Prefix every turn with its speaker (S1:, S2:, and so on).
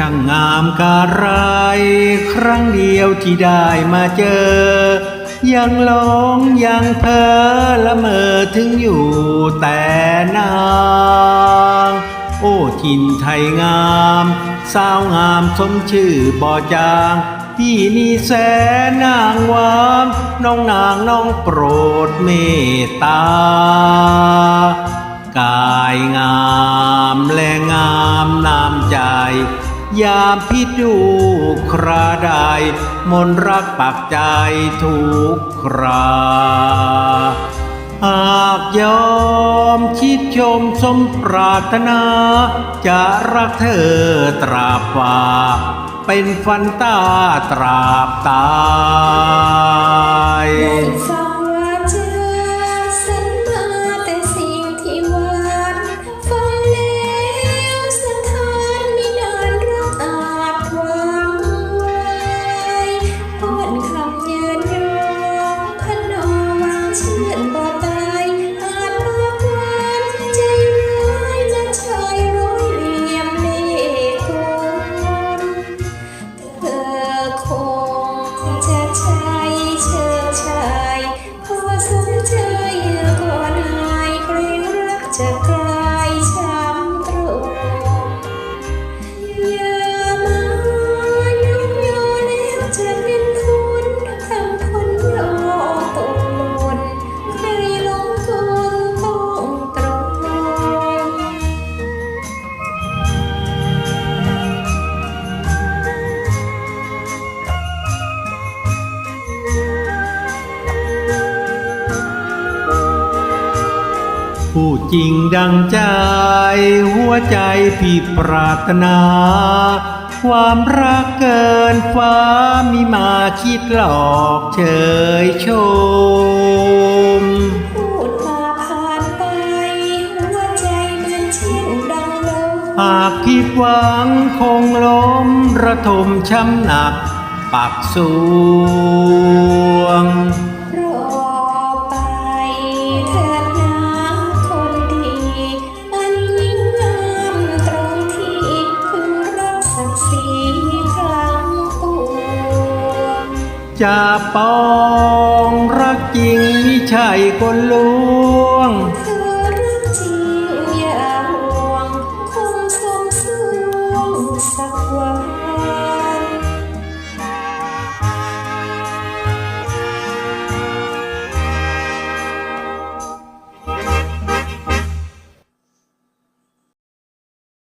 S1: ช่างงามกาไรครั้งเดียวที่ได้มาเจอ ยังหลงยังเพ้อละเมอถึงอยู่แต่นางโอ้ทินไทยงาม สาวงามสมชื่อบ่อจางพี่นี่แสนนางวานน้องนางน้องโปรดเมตตากายงาม ยามพิดูคราใดมนรักปักใจทุกครา หากยอมชิดชมสมปรารถนา จะรักเธอตราบว่า เป็นฟันตาตราบตา ผู้จริงดังใจ หัวใจพี่ปรารถนา ความรักเกินฟ้ามีมาคิดหลอกเฉยชม
S2: พูดมาผ่านไป หัวใจเหมือนเช่นดังลม
S1: หากผิดหวังคงล้มระทมช้ำหนัก ปักสวง จะปองรักจริงมิใช่คนลวง